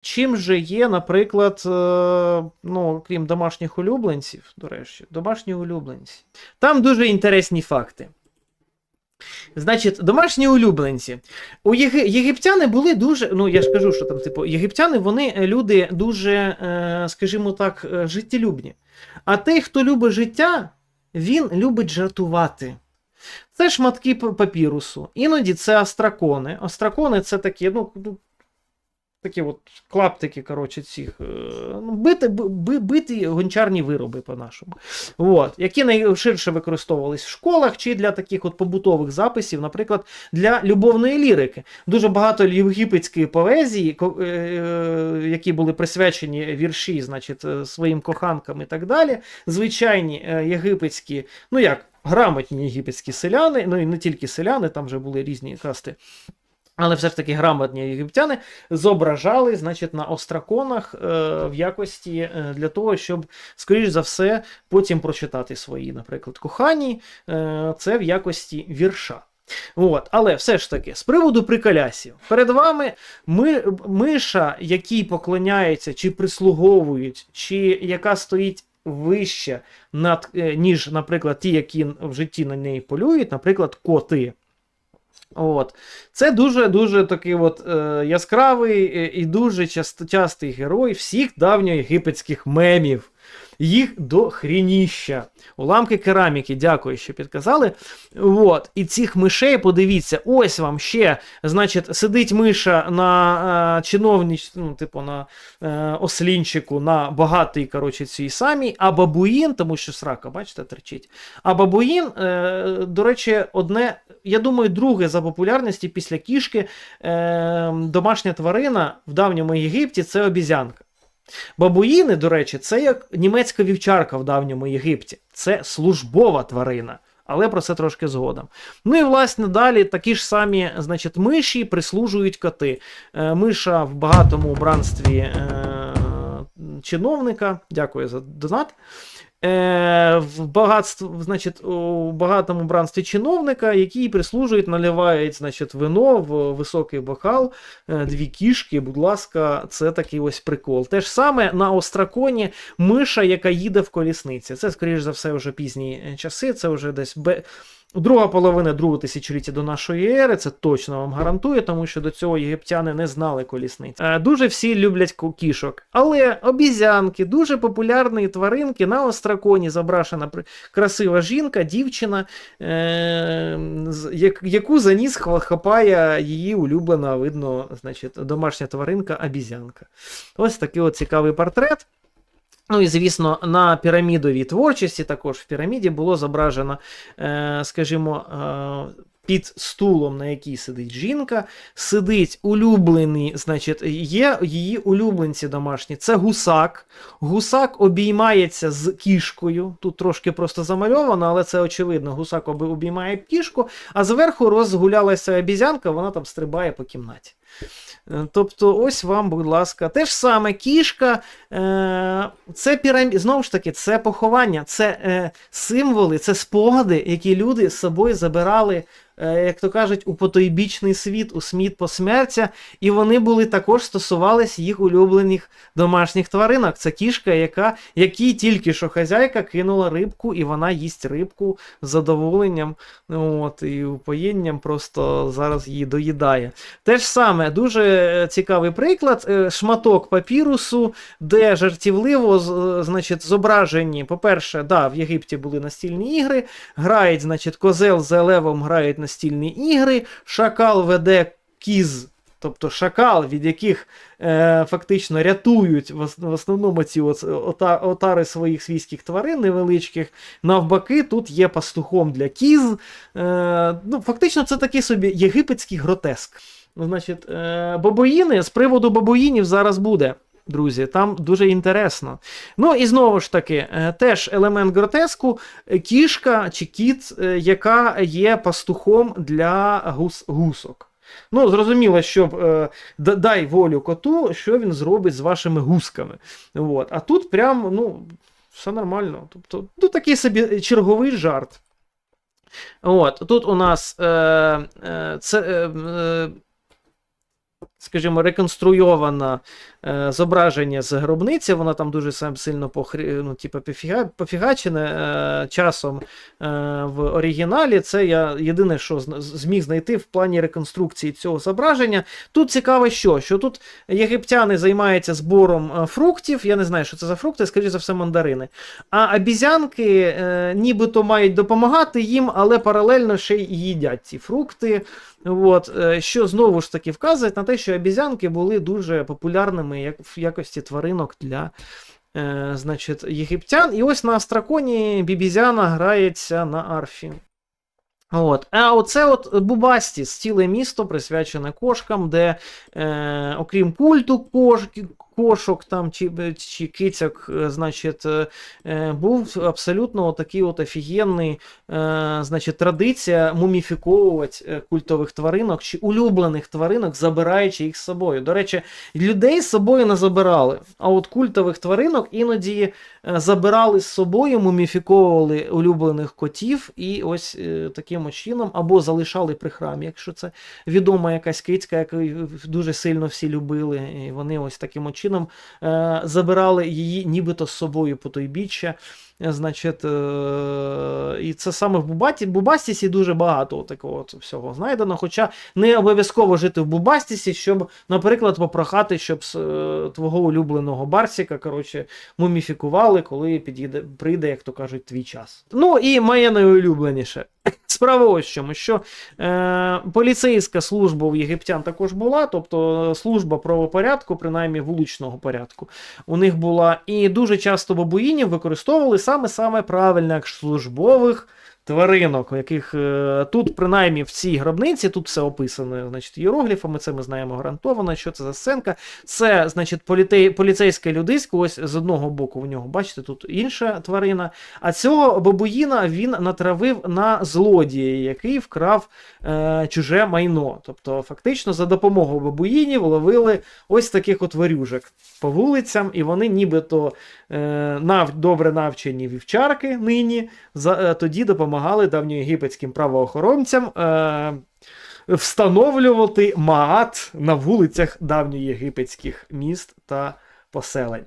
чим же є, наприклад, е, ну, крім домашніх улюбленців, до речі, домашні улюбленці. Там дуже інтересні факти. Значить, домашні улюбленці. У єги... єгиптяни були дуже. Ну, я ж кажу, що там, типу, єгиптяни, вони е, люди дуже, е, скажімо так, життєлюбні. А той, хто любить життя, він любить жартувати. Це шматки папірусу. Іноді це астракони. Астракони це такі, ну, такі от клаптики, коротше, цих. е, Ну, бити, би, биті гончарні вироби по-нашому. От, які найширше використовувались в школах чи для таких от побутових записів, наприклад, для любовної лірики. Дуже багато єгипетської поезії, е, е, які були присвячені вірші, значить, своїм коханкам і так далі. Звичайні єгипетські, ну як, грамотні єгипетські селяни, ну і не тільки селяни, там вже були різні касти. Але все ж таки грамотні єгиптяни зображали, значить, на остраконах е, в якості е, для того, щоб, скоріш за все, потім прочитати свої, наприклад, кохані, е, це в якості вірша. От, але все ж таки, з приводу приколясів, перед вами ми, миша, якій поклоняються, чи прислуговують, чи яка стоїть вище, над, е, ніж, наприклад, ті, які в житті на неї полюють, наприклад, коти. От. Це дуже-дуже такий от, е, яскравий е, і дуже част, частий герой всіх давньоєгипетських мемів. Їх до хрініща. Уламки кераміки, дякую, що підказали. От. І цих мишей, подивіться, ось вам ще, значить, сидить миша на е, чиновніч, ну, типу, на е, ослінчику, на багатий, коротше, цій самій, а бабуїн, тому що срака, бачите, терчить. А бабуїн, е, до речі, одне, я думаю, друге за популярності після кішки е, домашня тварина в давньому Єгипті це обізянка. Бабуїни, до речі, це як німецька вівчарка в давньому Єгипті. Це службова тварина. Але про це трошки згодом. Ну і власне далі такі ж самі, значить, миші прислужують коти. Е, миша в багатому убранстві е, чиновника. Дякую за донат. Е, в багатство, значить, у багатому бранстві чиновника, який прислужують, наливають значить, вино в високий бокал, е, дві кішки, будь ласка, це такий ось прикол. Те ж саме на Остраконі миша, яка їде в колісниці. Це, скоріш за все, вже пізні часи, це вже десь бе... Друга половина другого тисячоліття до нашої ери, це точно вам гарантує, тому що до цього єгиптяни не знали колісниць. Е, Дуже всі люблять кішок. Але обізянки, дуже популярні тваринки на Остраконі зображена красива жінка, дівчина, е- як- яку за ніс хапає її улюблена, видно, значить, домашня тваринка обізянка. Ось такий от цікавий портрет. Ну і звісно, на пірамідовій творчості, також в піраміді було зображено, е, скажімо, е, під стулом, на якій сидить жінка, сидить улюблений, значить, є її улюбленці домашні. Це гусак. Гусак обіймається з кішкою. Тут трошки просто замальовано, але це очевидно. Гусак обіймає кішку, а зверху розгулялася обізянка, вона там стрибає по кімнаті. Е, Тобто, ось вам, будь ласка, те ж саме кішка, е, це пірамі... знову ж таки, це поховання, це е, символи, це спогади, які люди з собою забирали, як то кажуть, у потойбічний світ, у сміт посмертя, і вони були також стосувались їх улюблених домашніх тваринок. Це кішка, яка, якій тільки що хазяйка кинула рибку, і вона їсть рибку з задоволенням. От, і упоєнням просто зараз її доїдає. Те ж саме, дуже е, цікавий приклад: е, шматок папірусу, де жартівливо е, значить, зображені, по-перше, да, в Єгипті були настільні ігри, грають, значить, козел з левом грають настільні ігри, шакал веде кіз. Тобто шакал, від яких е, фактично рятують в, основному ці оц- ота, отари своїх свійських тварин невеличких. Навпаки, тут є пастухом для кіз. Е, ну, фактично, це такий собі єгипетський гротеск. Ну, Значить, е, бабуїни з приводу бабуїнів зараз буде. Друзі, там дуже інтересно. Ну і знову ж таки, е, теж елемент гротеску, е, кішка чи кіт, яка є пастухом для гус, гусок. Ну, зрозуміло, що е, дай волю коту, що він зробить з вашими гусками. От. А тут прям, ну, все нормально. Тобто, ну, такий собі черговий жарт. От, тут у нас е, е, це, е, скажімо, реконструйоване е, зображення з гробниці, воно там дуже сильно похрі... ну, типу, пофіга... пофігачене е, часом е, в оригіналі. Це я єдине, що зміг знайти в плані реконструкції цього зображення. Тут цікаво, що, що тут єгиптяни займаються збором е, фруктів. Я не знаю, що це за фрукти, скоріше за все, мандарини. А обізянки е, нібито мають допомагати їм, але паралельно ще й їдять ці фрукти. От, е, що знову ж таки вказує на те, що обізянки були дуже популярними як в якості тваринок для е, значить, єгиптян. І ось на Астраконі Бібізяна грається на арфі. От. А оце от Бубастіс, ціле місто присвячене кошкам, де, е, окрім культу кош, кошок там, чи, чи кицяк, е, значить, е, е, був абсолютно такий от офігенний значить, традиція муміфіковувати культових тваринок чи улюблених тваринок, забираючи їх з собою. До речі, людей з собою не забирали, а от культових тваринок іноді забирали з собою, муміфіковували улюблених котів і ось таким чином, або залишали при храмі, якщо це відома якась кицька, яку дуже сильно всі любили. І вони ось таким от чином е, забирали її нібито з собою по той біччя. Е, Значить, е, і це саме в Бубаті, Бубастісі дуже багато такого всього знайдено. Хоча не обов'язково жити в Бубастісі, щоб, наприклад, попрохати, щоб з, твого улюбленого Барсіка, коротше, муміфікували, коли підійде, прийде, як то кажуть, твій час. Ну і моє найулюбленіше. Справа ось в чому, що е, поліцейська служба у єгиптян також була, тобто служба правопорядку, принаймні вуличного порядку, у них була. І дуже часто бабуїнів використовували саме саме правильно як службових тваринок, яких е, тут, принаймні, в цій гробниці, тут все описано, значить, іерогліфами, це ми знаємо гарантовано, що це за сценка. Це, значить, політей, поліцейське людисько, ось з одного боку в нього, бачите, тут інша тварина. А цього бабуїна він натравив на злодія, який вкрав е, чуже майно. Тобто, фактично, за допомогою бабуїнів ловили ось таких от варюжок по вулицям, і вони нібито е, нав, добре навчені вівчарки нині, за, е, тоді допомагали давньоєгипетським правоохоронцям. Е, Встановлювати маат на вулицях давньоєгипетських міст та поселень.